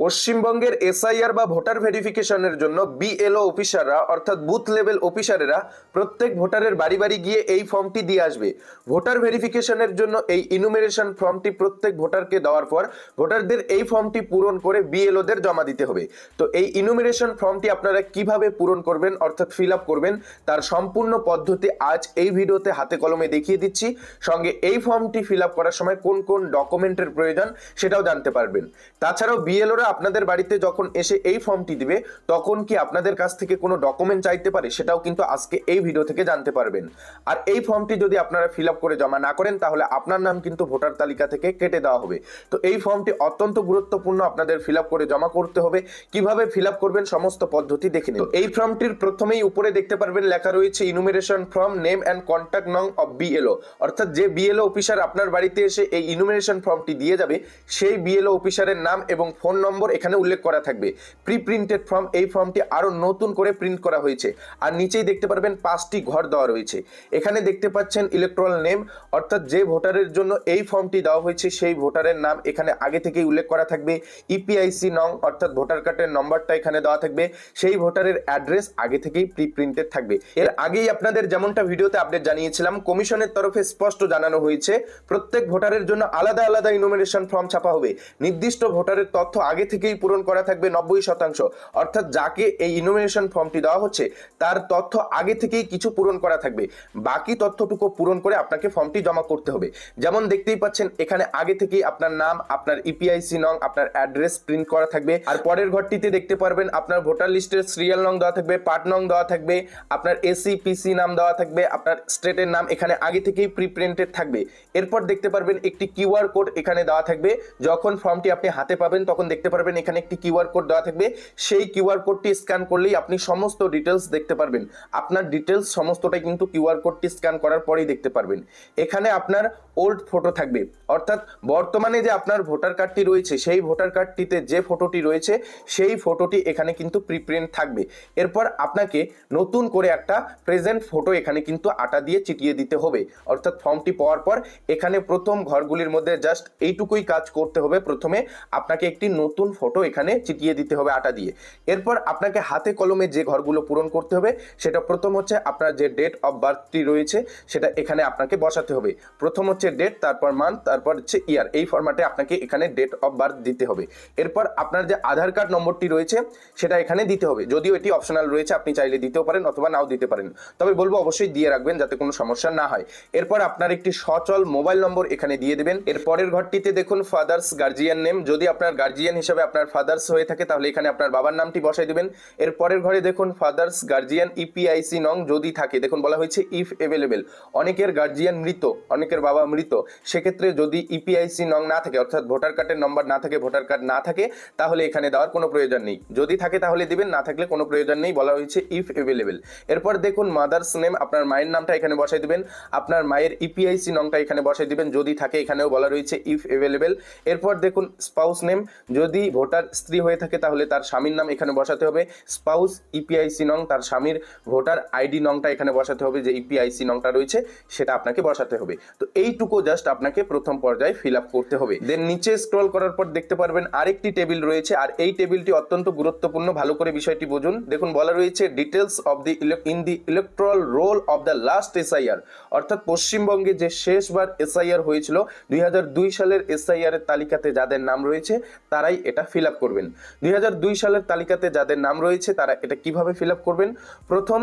পশ্চিমবঙ্গের এসআইআর বা ভোটার ভেরিফিকেশনের জন্য বিএলও অফিসাররা, অর্থাৎ বুথ লেভেল অফিসারেরা প্রত্যেক ভোটারের বাড়ি বাড়ি গিয়ে এই ফর্মটি দিয়ে আসবে। ভোটার ভেরিফিকেশনের জন্য এই ইনুমেরেশন ফর্মটি প্রত্যেক ভোটারকে দেওয়ার পর ভোটারদের এই ফর্মটি পূরণ করে বিএলওদের জমা দিতে হবে। তো এই ইনুমেরেশন ফর্মটি আপনারা কীভাবে পূরণ করবেন, অর্থাৎ ফিল আপ করবেন, তার সম্পূর্ণ পদ্ধতি আজ এই ভিডিওতে হাতে কলমে দেখিয়ে দিচ্ছি। সঙ্গে এই ফর্মটি ফিল আপ করার সময় কোন কোন ডকুমেন্টের প্রয়োজন সেটাও জানতে পারবেন। তাছাড়াও বিএলওরা আপনাদের বাড়িতে যখন এসে এই ফর্মটি দিবে, তখন কি আপনাদের কাছ থেকে কোনো ডকুমেন্ট চাইতে পারে? সেটাও কিন্তু আজকে এই ভিডিও থেকে জানতে পারবেন। আর এই ফর্মটি যদি আপনারা ফিল আপ করে জমা না করেন, তাহলে আপনার নাম কিন্তু ভোটার তালিকা থেকে কেটে দেওয়া হবে। তো এই ফর্মটি অত্যন্ত গুরুত্বপূর্ণ আপনাদের ফিল আপ করে জমা করতে হবে। কীভাবে ফিল আপ করবেন সমস্ত পদ্ধতি দেখে নিন। এই ফর্মটির প্রথমেই উপরে দেখতে পারবেন লেখা রয়েছে enumeration form name and contact নং অফ বিএলও অর্থাৎ যে বিএলও অফিসার আপনার বাড়িতে এসে এই ইনুমেরেশন ফর্মটি দিয়ে যাবে, সেই বিএলও অফিসারের নাম এবং ফোন নম্বর এখানে উল্লেখ করা থাকবে। প্রি প্রিন্টেড ফর্ম এই ফর্মটি আরও নতুন করে প্রিন্ট করা হয়েছে। আর নিচেই দেখতে পারবেন পাঁচটি ঘর দেওয়া রয়েছে। এখানে দেখতে পাচ্ছেন ইলেকট্রাল নেম অর্থাৎ যে ভোটারের জন্য এই ফর্মটি দেওয়া হয়েছে, সেই ভোটারের নাম এখানে আগে থেকেই উল্লেখ করা থাকবে। ইপিআইসি নং, অর্থাৎ ভোটার কার্ডের নম্বরটা এখানে দেওয়া থাকবে। সেই ভোটারের অ্যাড্রেস আগে থেকেই প্রি প্রিন্টেড থাকবে। এর আগেই আপনাদের যেমনটা ভিডিওতে আপডেট জানিয়েছিলাম, কমিশনের তরফে স্পষ্ট জানানো হয়েছে, প্রত্যেক ভোটারের জন্য আলাদা আলাদা ইনুমিনেশন ফর্ম ছাপা হবে। নির্দিষ্ট ভোটারের তথ্য আগে থেকেই পূরণ করা থাকবে নব্বই শতাংশ। অর্থাৎ যাকে এই ইনুমিনেশন ফর্মটি দেওয়া হচ্ছে, তার তথ্য আগে থেকেই কিছু পূরণ করা থাকবে। বাকি তথ্যটুকু পূরণ করে আপনাকে ফর্মটি জমা করতে হবে। যেমন দেখতেই পাচ্ছেন, এখানে আগে থেকেই আপনার নাম, আপনার ইপিআইসি নং, আপনার অ্যাড্রেস প্রিন্ট করা থাকবে। আর পরের ঘরটিতে দেখতে পারবেন, আপনার ভোটার লিস্টের সিরিয়াল নং দেওয়া থাকবে পার্ট নং দেওয়া থাকবে, আপনার এসি পিসি নাম দেওয়া থাকবে, আপনার স্টেটের নাম এখানে আগে থেকেই প্রি প্রিন্টেড থাকবে। এরপর দেখতে পারবেন, একটি কিউআর কোড এখানে দেওয়া থাকবে। যখন ফর্মটি আপনি হাতে পাবেন, তখন দেখতে পারবেন, এখানে একটি কিউআর কোড দেওয়া থাকবে। সেই কিউআর কোডটি স্ক্যান করলেই আপনি সমস্ত ডিটেলস দেখতে পারবেন। আপনার ডিটেলস সমস্তটাই কিন্তু কিউআর কোডটি স্ক্যান করার পরেই দেখতে পারবেন। এখানে আপনার ওল্ড ফটো থাকবে। অর্থাৎ বর্তমানে যে আপনার ভোটার কার্ডটি রয়েছে, সেই ভোটার কার্ডটিতে যে ফটোটি রয়েছে, সেই ফটোটি এখানে কিন্তু প্রিপ্রিন্ট থাকবে। এরপর আপনাকে নতুন করে একটা প্রেজেন্ট ফটো এখানে কিন্তু আটা দিয়ে চিটিয়ে দিতে হবে। অর্থাৎ ফর্মটি পাওয়ার পর এখানে প্রথম ঘরগুলির মধ্যে জাস্ট এইটুকুই কাজ করতে হবে। প্রথমে আপনাকে একটি নতুন ফটো এখানে চিটিয়ে দিতে হবে আটা দিয়ে। এরপর আপনাকে হাতে কলমে যে ঘরগুলো পূরণ করতে হবে, সেটা প্রথম হচ্ছে আপনার যে ডেট অফ বার্থটি রয়েছে, সেটা এখানে আপনাকে বসাতে হবে। প্রথম হচ্ছে ডেট তারপর মান্থ তারপর হচ্ছে ইয়ার এই ফরম্যাটে আপনাকে এখানে ডেট অফ বার্থ দিতে হবে। এরপর আপনার যে আধার কার্ড নম্বরটি রয়েছে, সেটা এখানে দিতে হবে। যদিও এটি অপশনাল রয়েছে, আপনি চাইলে দিতেও পারেন অথবা নাও দিতে পারেন। তবে বলব অবশ্যই দিয়ে রাখবেন যাতে কোনো সমস্যা না হয়। এরপর আপনার একটি সচল মোবাইল নম্বর এখানে দিয়ে দেবেন। এর পরের ঘরটিতে দেখুন ফাদার্স গার্জিয়ান নেম যদি আপনার গার্জিয়ান হিসেবে আপনার ফাদার্স হয়ে থাকে, তাহলে এখানে আপনার বাবার নামটি বসাই দেবেন। এর পরের ঘরে দেখুন ফাদার্স গার্জিয়ান ইপিআইসি নং যদি থাকে, দেখুন বলা হয়েছে ইফ অ্যাভেলেবেল অনেকের গার্জিয়ান মৃত, অনেকের বাবা মৃত সেক্ষেত্রে যদি ইপিআইসি নং না থাকে, অর্থাৎ ভোটার কার্ডের নম্বর না থাকে, ভোটার কার্ড না থাকে, তাহলে এখানে দেওয়ার কোনো প্রয়োজন নেই। যদি থাকে তাহলে দিবেন, না থাকলে কোনো প্রয়োজন নেই, বলা হয়েছে ইফ অ্যাভেলেবেল এরপর দেখুন মাদার্স নেম আপনার মায়ের নামটা এখানে বসাই দিবেন, আপনার মায়ের ইপিআইসি নংটা এখানে বসাই দিবেন, যদি থাকে এখানেও বলা রয়েছে ইফ অ্যাভেলেবেল এরপর দেখুন স্পাউস নেম যদি ভোটার স্ত্রী হয়ে থাকে তাহলে তার স্বামীর নাম এখানে বসাতে হবে স্পাউস ইপিআইসি নং, তার স্বামীর ভোটার আইডি নংটা এখানে বসাতে হবে, যে ইপিআইসি নংটা রয়েছে, সেটা আপনাকে বসাতে হবে। তো এইটুকু জাস্ট আপনাকে প্রথম পর্যায়ে ফিল আপ করতে হবে। দেন নিচে স্ক্রল করার পর দেখতে পারবেন আরেকটি টেবিল রয়েছে, আর এই টেবিলটি অত্যন্ত গুরুত্বপূর্ণ। ভালো করে বিষয়টি বুঝুন। দেখুন, বলা রয়েছে details of the in the electoral roll of the last SIR অর্থাৎ পশ্চিমবঙ্গে যে শেষবার এসআইআর হয়েছিল, দুই হাজার দুই সালের এসআইআর এর তালিকাতে যাদের নাম রয়েছে, তারাই এটা ফিল আপ করবেন। দুই হাজার দুই সালের তালিকাতে যাদের নাম রয়েছে, তারা এটা কীভাবে ফিল আপ করবেন? প্রথম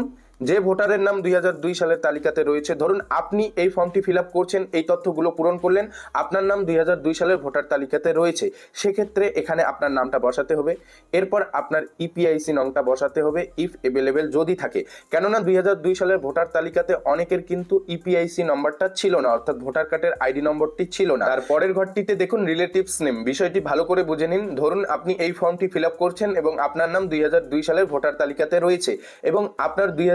যে ভোটারের নাম দুই হাজার দুই সালের তালিকাতে রয়েছে, ধরুন আপনি এই ফর্মটি ফিল করছেন, এই তথ্যগুলো পূরণ করলেন, আপনার নাম দুই হাজার দুই সালের ভোটার তালিকাতে রয়েছে। সেক্ষেত্রে এখানে আপনার নামটা বসাতে হবে, এরপর আপনার ইপিআইসি নংটা বসাতে হবে ইফ অ্যাভেলেবেল যদি থাকে। কেননা দুই হাজার দুই সালের ভোটার তালিকাতে অনেকের কিন্তু ইপিআইসি নম্বরটা ছিল না, অর্থাৎ ভোটার কার্ডের আইডি নম্বরটি ছিল না। তার পরের ঘরটিতে দেখুন রিলেটিভস নেম বিষয়টি ভালো করে বুঝে নিন। ধরুন আপনি এই ফর্মটি ফিল করছেন এবং আপনার নাম দুই হাজার দুই সালের ভোটার তালিকাতে রয়েছে এবং আপনার দুই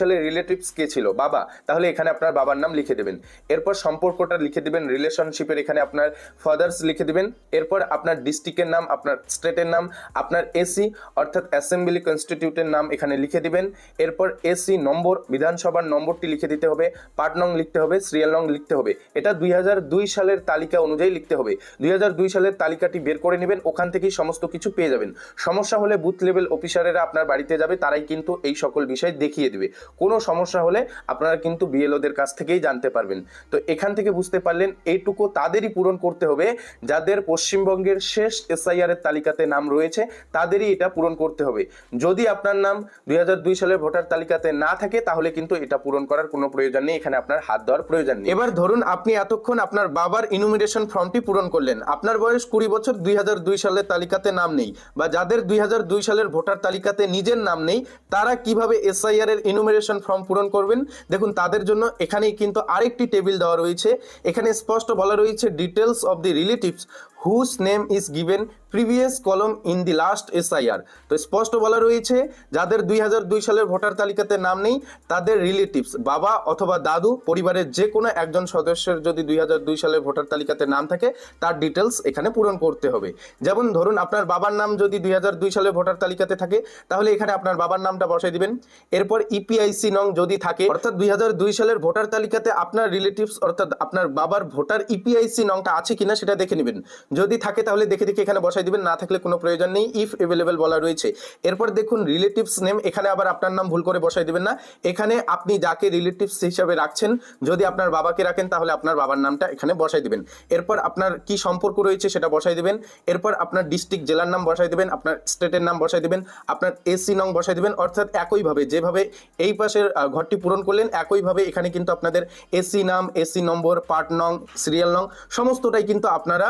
সালে রিলেটিভস কে ছিল? বাবা, তাহলে এখানে আপনার বাবার নাম লিখে দেবেন। এরপর সম্পর্কটা লিখে দেবেন রিলেশনশিপের এখানে আপনার ফাদার্স লিখে দেবেন। এরপর আপনার ডিস্ট্রিক্টের নাম, আপনার স্টেটের নাম, আপনার এসি অর্থাৎ অ্যাসেম্বলি কনস্টিটিউটের নাম এখানে লিখে দিবেন। এরপর এসি নম্বর, বিধানসভার নম্বরটি লিখে দিতে হবে। পার্ট নং লিখতে হবে সিরিয়াল নং লিখতে হবে। এটা দুই হাজার দুই সালের তালিকা অনুযায়ী লিখতে হবে। দুই হাজার দুই সালের তালিকাটি বের করে নেবেন, ওখান থেকেই সমস্ত কিছু পেয়ে যাবেন। সমস্যা হলে বুথ লেভেল অফিসারেরা আপনার বাড়িতে যাবে, তারাই কিন্তু এই সকল বিষয় দেখিয়ে দেবে। কোনো সমস্যা হলে আপনারা কিন্তু বিএলওদের কাছ থেকেই জানতে পারবেন। তো এখান থেকে বুঝতে পারলেন, এইটুকু তাদেরই পূরণ করতে হবে। যাদের পশ্চিমবঙ্গের শেষ এসআইআর এর তালিকাতে নাম রয়েছে, তাদেরই এটা পূরণ করতে হবে। যদি আপনার নাম দুই সালের ভোটার তালিকাতে না থাকে, তাহলে কিন্তু এটা পূরণ করার কোনো প্রয়োজন নেই। এখানে আপনার হাত দেওয়ার প্রয়োজন নেই। এবার ধরুন, আপনি এতক্ষণ আপনার বাবার ইনুমিনেশন ফর্মটি পূরণ করলেন। আপনার বয়স কুড়ি বছর, দুই হাজার দুই সালের তালিকাতে নাম নেই। বা যাদের দুই হাজার দুই সালের ভোটার তালিকাতে নিজের নাম নেই, তারা কীভাবে এসআইআর ইনুমিনেশন ফর্ম পূরণ করবেন। দেখুন, তাদের জন্য এখানেই কিন্তু আরেকটি টেবিল দেওয়া রয়েছে। এখানে স্পষ্ট বলা রয়েছে details of the relatives whose name is given previous column in the last SIR তো স্পষ্ট বলা রয়েছে, যাদের দুই সালের ভোটার তালিকাতে নাম নেই, তাদের রিলেটিভস বাবা অথবা দাদু, পরিবারের যে কোনো একজন সদস্যের যদি দুই সালের ভোটার তালিকাতে নাম থাকে, তার ডিটেলস এখানে পূরণ করতে হবে। যেমন ধরুন, আপনার বাবার নাম যদি দুই হাজার দুই সালের ভোটার তালিকাতে থাকে, তাহলে এখানে আপনার বাবার নামটা বসাই দিবেন। এরপর ইপিআইসি নং যদি থাকে, অর্থাৎ দুই হাজার দুই সালের ভোটার তালিকাতে আপনার রিলেটিভস অর্থাৎ আপনার বাবার ভোটার ইপিআইসি নংটা আছে কিনা সেটা দেখে নেবেন। যদি থাকে তাহলে দেখে দেখে এখানে বসাই দিবেন, না থাকলে কোনো প্রয়োজন নেই। ইফ অ্যাভেলেবেল বলা রয়েছে। এরপর দেখুন রিলেটিভস নেম এখানে আবার আপনার নাম ভুল করে বসাই দিবেন না। এখানে আপনি যাকে রিলেটিভস হিসাবে রাখছেন, যদি আপনার বাবাকে রাখেন, তাহলে আপনার বাবার নামটা এখানে বসাই দিবেন। এরপর আপনার কি সম্পর্ক রয়েছে সেটা বসাই দিবেন। এরপর আপনার ডিস্ট্রিক্ট জেলার নাম বসাই দিবেন, আপনার স্টেটের নাম বসাই দিবেন, আপনার এসি নং বসাই দিবেন, অর্থাৎ একইভাবে যেভাবে এই পাশের ঘরটি পূরণ করলেন একইভাবে এখানে কিন্তু আপনাদের এসি নাম এসি নম্বর পার্ট নং সিরিয়াল নং, সমস্তটাই কিন্তু আপনারা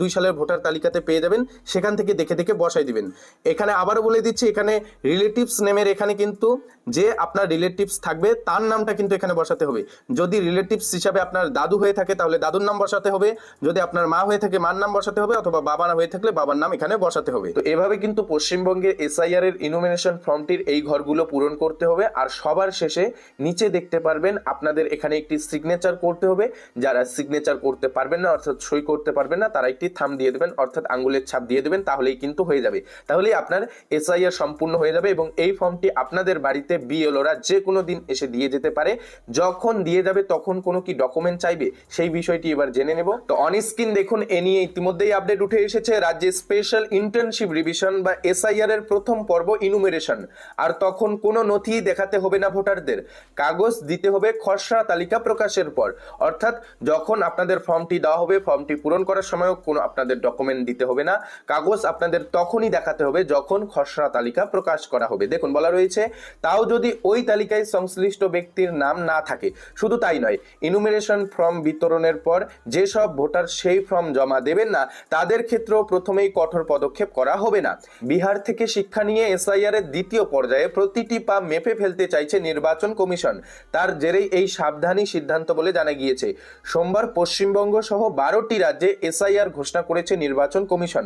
দুই সালের ভোটার তালিকাতে পেয়ে যাবেন, সেখান থেকে দেখে দেখে বসাই দিবেন। এখানে আবারও বলে দিচ্ছি, এখানে রিলেটিভস নেমের এখানে কিন্তু যে আপনার রিলেটিভস থাকবে, তার নামটা কিন্তু এখানে বসাতে হবে। যদি রিলেটিভস হিসাবে আপনার দাদু হয়ে থাকে, তাহলে দাদুর নাম বসাতে হবে। যদি আপনার মা হয়ে থাকে, মার নাম বসাতে হবে, অথবা বাবা না হয়ে থাকলে বাবার নাম এখানে বসাতে হবে। তো এভাবে কিন্তু পশ্চিমবঙ্গের এসআইআর এর ইনোমিনেশন ফর্মটির এই ঘরগুলো পূরণ করতে হবে, আর সবার শেষে নিচে দেখতে পারবেন, আপনাদের এখানে একটি সিগনেচার করতে হবে। যারা সিগনেচার করতে পারবেন না, অর্থাৎ সই করতে পারবেন না, তারা একটি থাম দিয়ে দেবেন, অর্থাৎ আঙ্গুলের ছাপ দিয়ে দেবেন, তাহলেই কিন্তু হয়ে যাবে। তাহলেই আপনার এসআইআর সম্পূর্ণ হয়ে যাবে এবং এই ফর্মটি আপনাদের বাড়িতে বিএলওরা যে কোনো দিন এসে দিয়ে যেতে পারে। যখন দিয়ে যাবে তখন কোনো কি ডকুমেন্ট চাইবে? সেই বিষয়টি এবার জেনে নেব। তো অন স্ক্রিন দেখুন, এ নিয়ে ইতিমধ্যেই আপডেট উঠে এসেছে রাজ্যে স্পেশাল ইন্টার্নশিপ রিভিশন বা এসআইআর এর প্রথম পর্ব ইনুমেরেশন আর তখন কোনো নথি দেখাতে হবে না ভোটারদের। কাগজ দিতে হবে খসড়া তালিকা প্রকাশের পর। অর্থাৎ যখন আপনাদের ফর্মটি দেওয়া হবে, ফর্মটি পূরণ করার সময়ও কোনো আপনাদের ডকুমেন্ট দিতে হবে না। কাগজ আপনাদের তখনই দেখাতে হবে যখন খসড়া তালিকা প্রকাশ করা হবে। দেখুন, বলা রয়েছে, তাও যদি ওই তালিকায় সংশ্লিষ্ট ব্যক্তির নাম না থাকে, শুধু তাই নয় ইনুমেরেশন ফর্ম বিতরণের পর যেসব ভোটার সেই ফর্ম জমা দেবেন না, তাদের ক্ষেত্রেও প্রথমেই কঠোর পদক্ষেপ করা হবে না। বিহার থেকে শিক্ষা নিয়ে এসআইআর এর দ্বিতীয় পর্যায়ে প্রতিটি পা মেপে ফেলতে চাইছে নির্বাচন কমিশন। তার জেরেই এই সাবধানী সিদ্ধান্ত বলে জানা গিয়েছে। সোমবার পশ্চিমবঙ্গ সহ বারোটি রাজ্যে এসআইআর ঘোষণা করেছে নির্বাচন কমিশন।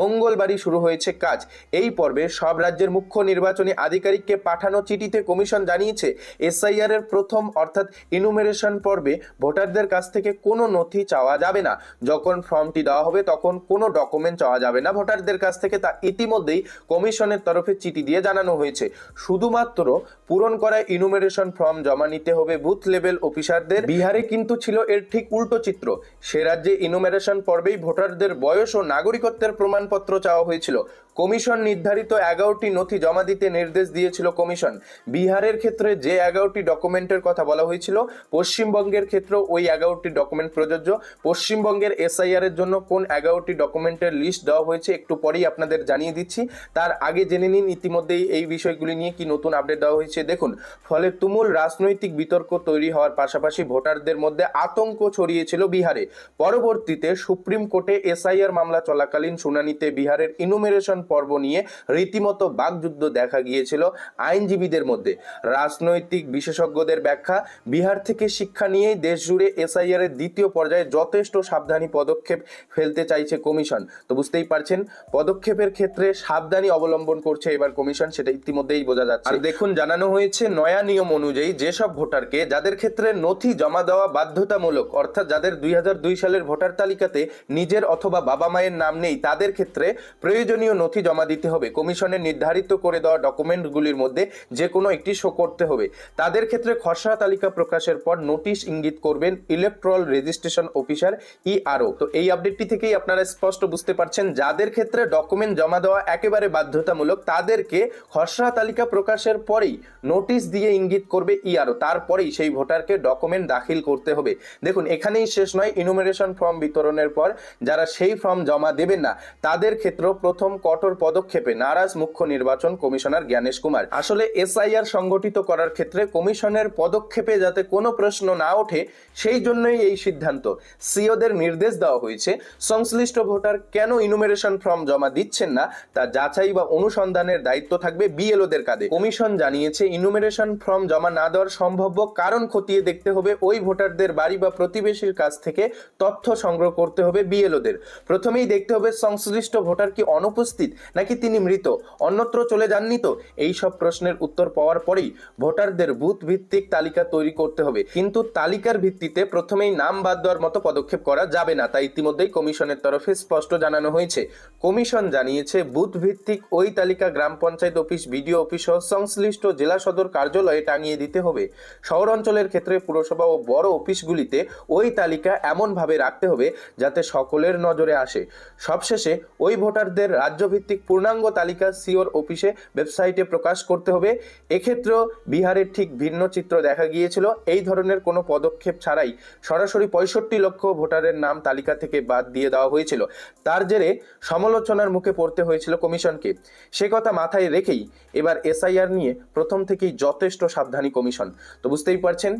মঙ্গলবারই শুরু হয়েছে কাজ। এই পর্বে সব রাজ্যের মুখ্য নির্বাচনী আধিকারিককে পাঠানো চিঠিতে কমিশন জানিয়েছে, এসআইআর এর প্রথম অর্থাৎ ইনুমেরেশন পর্বে ভোটারদের কাছ থেকে কোনো নথি চাওয়া যাবে না। যখন ফর্মটি দেওয়া হবে তখন কোনো ডকুমেন্ট চাওয়া যাবে না ভোটারদের কাছ থেকে, তা ইতিমধ্যেই কমিশনের তরফে চিঠি দিয়ে জানানো হয়েছে। শুধুমাত্র পূরণ করা ইনুমেরেশন ফর্ম জমা নিতে হবে বুথ লেভেল অফিসারদের। বিহারে কিন্তু ছিল এর ঠিক উল্টো চিত্র। সে রাজ্যে ইনুমেরেশন পর্বেই ভোটারদের বয়স ও নাগরিকত্বের প্রমাণপত্র চাওয়া হয়েছিল। কমিশন নির্ধারিত এগারোটি নথি জমা দিতে নির্দেশ দিয়েছিল কমিশন। বিহারের ক্ষেত্রে যে এগারোটি ডকুমেন্টের কথা বলা হয়েছিল, পশ্চিমবঙ্গের ক্ষেত্রেও ওই এগারোটি ডকুমেন্ট প্রযোজ্য। পশ্চিমবঙ্গের এসআইআর এর জন্য কোন এগারোটি ডকুমেন্টের লিস্ট দেওয়া হয়েছে একটু পরেই আপনাদের জানিয়ে দিচ্ছি। তার আগে জেনে নিন, ইতিমধ্যেই এই বিষয়গুলি নিয়ে কি নতুন আপডেট দেওয়া হয়েছে। দেখুন, ফলে তুমুল রাজনৈতিক বিতর্ক তৈরি হওয়ার পাশাপাশি ভোটারদের মধ্যে আতঙ্ক ছড়িয়েছিল বিহারে। পরবর্তীতে সুপ্রিম কোর্টে এসআইআর মামলা চলাকালীন শুনানিতে বিহারের ইনুমেরেশন পর্ব নিয়ে রীতিমতো বাকযুদ্ধ দেখা গিয়েছিল আইনজীবীদের মধ্যে। রাজনৈতিক বিশেষজ্ঞদের ব্যাখ্যা, বিহার থেকে শিক্ষা নিয়েই দেশ জুড়ে এসআইআর এর দ্বিতীয় পর্যায়ে যথেষ্ট সাবধানী পদক্ষেপ ফেলতে চাইছে কমিশন। তো বুঝতেই পারছেন, পদক্ষেপের ক্ষেত্রে সাবধানী অবলম্বন করছে এবার কমিশন, সেটা ইতিমধ্যেই বোঝা যাচ্ছে। আর দেখুন, জানানো হয়েছে নয়া নিয়ম অনুযায়ী যেসব ভোটারকে যাদের ক্ষেত্রে নথি জমা দেওয়া বাধ্যতামূলক, অর্থাৎ যাদের দুই হাজার দুই সালের ভোটার তালিকাতে নিজের অথবা বাবা মায়ের নাম নেই, তাদের ক্ষেত্রে প্রয়োজনীয় নথি জমা দিতে হবে। কমিশনের নির্ধারিত করে দেওয়া ডকুমেন্টগুলির মধ্যে যে কোনো একটি শো করতে হবে। তাদের ক্ষেত্রে খসড়া তালিকা প্রকাশের পর নোটিশ ইঙ্গিত করবেন ইলেকট্রাল রেজিস্ট্রেশন অফিসার ইআরও তো এই আপডেটটি থেকেই আপনারা স্পষ্ট বুঝতে পারছেন, যাদের ক্ষেত্রে ডকুমেন্ট জমা দেওয়া একেবারে বাধ্যতামূলক, তাদেরকে খসড়া তালিকা প্রকাশের পরেই নোটিশ দিয়ে ইঙ্গিত করবে ইআরও তারপরেই সেই ভোটারকে ডকুমেন্ট দাখিল করতে হবে। দেখুন, এখানেই শেষ নয় ইনুমারেশন ফর্ম বিতরণের পর যারা সেই ফর্ম জমা দেবেন না, তাদের ক্ষেত্রেও প্রথম কঠোর পদক্ষেপে নারাজ মুখ্য নির্বাচন কমিশনার জ্ঞানেশ কুমার। আসলে এসআইআর সংগঠিত করার ক্ষেত্রে কমিশনের পদক্ষেপে যাতে কোনো প্রশ্ন না ওঠে, সেই জন্যই এই সিদ্ধান্ত। সিওদের নির্দেশ দেওয়া হয়েছে, সংশ্লিষ্ট ভোটার কেন ইনুমেরেশন ফর্ম জমা দিচ্ছেন না, তা যাচাই বা অনুসন্ধানের দায়িত্ব থাকবে বিএলওদের কাঁধে। কমিশন জানিয়েছে ইনুমেরেশন ফর্ম জমা না দেওয়ার সম্ভাব্য কারণ খতিয়ে দেখতে হবে ওই ভোটারদের বাড়ি বা প্রতিবেশীর কাছ থেকে তথ্য সংগ্রহ করতে হবে বিএলওদের। প্রথমেই দেখতে হবে সংশ্লিষ্ট ভোটার কি অনুপস্থিত নাকি তিনি মৃত? অন্যত্র চলে যাননি তো? এই সব প্রশ্নের উত্তর পাওয়ার পরেই ভোটারদের বুথ ভিত্তিক তালিকা তৈরি করতে হবে। কিন্তু তালিকার ভিত্তিতে প্রথমেই নাম বাদ দেওয়ার মতো পদক্ষেপ করা যাবে না তাই ইতিমধ্যেই কমিশনের তরফে স্পষ্ট জানানো হয়েছে। কমিশন জানিয়েছে বুথ ভিত্তিক ওই তালিকা গ্রাম পঞ্চায়েত অফিস, বিডিও অফিস সহ সংশ্লিষ্ট জেলা সদর কার্যালয়ে টাঙিয়ে দিতে হবে। শহর অঞ্চলের ক্ষেত্রে পুরসভা ও বড় অফিসগুলিতে ওই তালিকা এমনভাবে রাখতে হবে যাতে সকলের নজরে আসে। সবশেষে ওই ভোটারদের রাজ্যভিত্তিক পূর্ণাঙ্গ তালিকা সিওর অফিসে ওয়েবসাইটে প্রকাশ করতে হবে। এক্ষেত্রেও বিহারের ঠিক ভিন্ন চিত্র দেখা গিয়েছিল। এই ধরনের কোনো পদক্ষেপ ছাড়াই সরাসরি পঁয়ষট্টি লক্ষ ভোটারের নাম তালিকা থেকে বাদ দিয়ে দেওয়া হয়েছিল। তার জেরে সমালোচনার মুখে পড়তে হয়েছিল কমিশনকে। সে কথা মাথায় রেখেই এবার এসআইআর নিয়ে প্রথম থেকেই যথেষ্ট সাবধানী কমিশন। তো বুঝতেই পারছেন,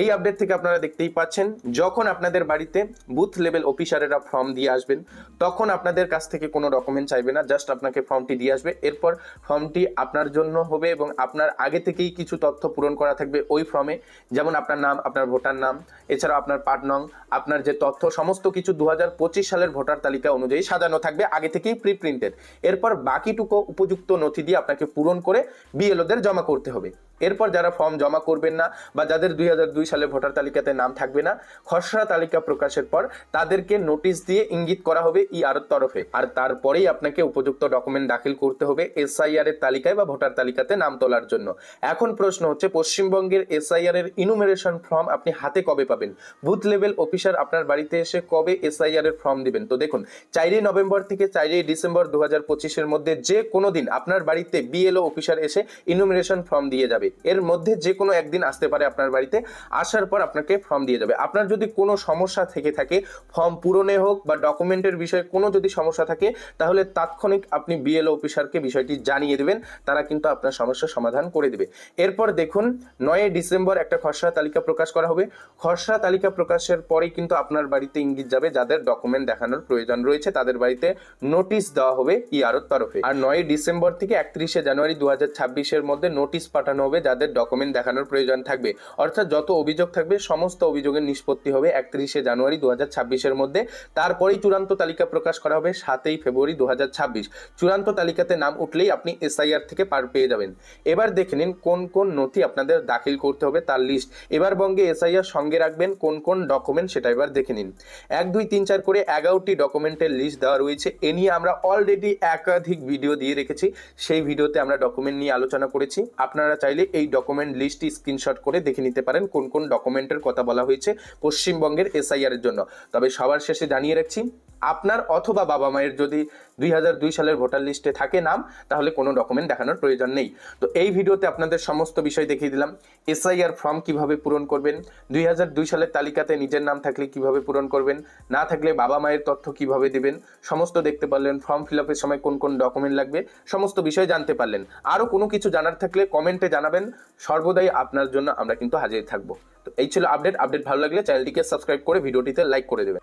এই আপডেট থেকে আপনারা দেখতেই পাচ্ছেন, যখন আপনাদের বাড়িতে বুথ লেভেল অফিসারেরা ফর্ম দিয়ে আসবেন, তখন আপনাদের কাছ থেকে কোনো ডকুমেন্ট চাইবে না আপনাকে ফর্মটি দিয়ে আসবে। এরপর ফর্মটি আপনার জন্য হবে এবং আপনার আগে থেকেই কিছু তথ্য পূরণ করা থাকবে ওই ফর্মে যেমন আপনার নাম, আপনার ভোটার নাম, এছাড়াও আপনার পার্ট নং আপনার যে তথ্য, সমস্ত কিছু দু সালের ভোটার তালিকা অনুযায়ী সাজানো থাকবে, আগে থেকেই প্রি প্রিন্টেড এরপর বাকিটুকু উপযুক্ত নথি দিয়ে আপনাকে পূরণ করে বিএলওদের জমা করতে হবে। এরপর যারা ফর্ম জমা করবেন না বা যাদের দুই হাজার দুই সালে ভোটার তালিকাতে নাম থাকবে না, খসড়া তালিকা প্রকাশের পর তাদেরকে নোটিশ দিয়ে ইঙ্গিত করা হবে ই আর তরফে। আর তারপরেই আপনাকে উপযুক্ত ডকুমেন্ট দাখিল করতে হবে এসআইআর এর তালিকায় বা ভোটার তালিকাতে নাম তোলার জন্য। এখন প্রশ্ন হচ্ছে, পশ্চিমবঙ্গের এসআইআর এর ইনুমেরেশন ফর্ম আপনি হাতে কবে পাবেন? বুথ লেভেল অফিসার আপনার বাড়িতে এসে কবে এসআইআর এর ফর্ম দিবেন? তো দেখুন, চারই নভেম্বর থেকে চারই ডিসেম্বর দু হাজার পঁচিশের মধ্যে যে কোনো দিন আপনার বাড়িতে বিএলও অফিসার এসে ইনুমিনেশন ফর্ম দিয়ে যাবে। এর মধ্যে যে কোনো একদিন আসতে পারে আপনার বাড়িতে, আসার পর আপনাকে ফর্ম দিয়ে যাবে। আপনার যদি কোনো সমস্যা থেকে থাকে ফর্ম পূরণে হোক বা ডকুমেন্টের বিষয়ে কোনো যদি সমস্যা থাকে, তাহলে তাৎক্ষণিক আপনি বিএলও অফিসারকে বিষয়টি জানিয়ে দেবেন, তারা কিন্তু আপনার সমস্যার সমাধান করে দেবে। এরপর দেখুন, নয় ডিসেম্বর একটা খসড়া তালিকা প্রকাশ করা হবে। খসড়া তালিকা প্রকাশের পরেই কিন্তু আপনার বাড়িতে ইঙ্গিত যাবে যাদের ডকুমেন্ট দেখানোর প্রয়োজন রয়েছে, তাদের বাড়িতে নোটিশ দেওয়া হবে ইআরওর তরফে। আর নয় ডিসেম্বর থেকে একত্রিশে জানুয়ারি দু হাজার মধ্যে নোটিশ পাঠানো হবে যাদের ডকুমেন্ট দেখানোর প্রয়োজন থাকবে। অর্থাৎ যত অভিযোগ থাকবে, সমস্ত অভিযোগের নিষ্পত্তি হবে একত্রিশে জানুয়ারি দু ছাব্বিশের মধ্যে। তারপরেই চূড়ান্ত তালিকা প্রকাশ করা হবে সাতই ফেব্রুয়ারি দু হাজার ছাব্বিশ। চূড়ান্ত তালিকাতে নাম উঠলেই আপনি এসআইআর থেকে পার পেয়ে যাবেন। এবার দেখে নিন কোন কোন নথি আপনাদের দাখিল করতে হবে তার লিস্ট এবার বঙ্গে এসআইআর সঙ্গে রাখবেন, কোন কোন ডকুমেন্ট সেটা এবার দেখে নিন। এক, দুই, তিন, চার করে এগারোটি ডকুমেন্টের লিস্ট দেওয়া রয়েছে। এ নিয়ে আমরা অলরেডি একাধিক ভিডিও দিয়ে রেখেছি। সেই ভিডিওতে আমরা ডকুমেন্ট নিয়ে আলোচনা করেছি। আপনারা চাইলে এই ডকুমেন্ট লিস্টটি স্ক্রিনশট করে দেখে নিতে পারেন কোন কোন ডকুমেন্টের কথা বলা হয়েছে পশ্চিমবঙ্গের এসআইআর এর জন্য। তবে সবার শেষে জানিয়ে রাখছি আপনার অথবা বাবা মায়ের যদি দুই হাজার দুই সালের ভোটার লিস্টে থাকে নাম, তাহলে কোনো ডকুমেন্ট দেখানোর প্রয়োজন নেই। তো এই ভিডিওতে আপনাদের সমস্ত বিষয় দেখিয়ে দিলাম। এসআইআর ফর্ম কীভাবে পূরণ করবেন, দুই হাজার দুই সালের তালিকাতে নিজের নাম থাকলে কীভাবে পূরণ করবেন, না থাকলে বাবা মায়ের তথ্য কীভাবে দিবেন, সমস্ত দেখতে পারলেন ফর্ম ফিল আপের সময় কোন কোন ডকুমেন্ট লাগবে, সমস্ত বিষয় জানতে পারলেন। আরও কোনো কিছু জানার থাকলে কমেন্টে জানাবেন, সর্বদাই আপনার জন্য আমরা কিন্তু হাজির থাকব। তো এই ছিল আপডেট আপডেট ভালো লাগলে চ্যানেলটিকে সাবস্ক্রাইব করে ভিডিওটিতে লাইক করে দেবেন।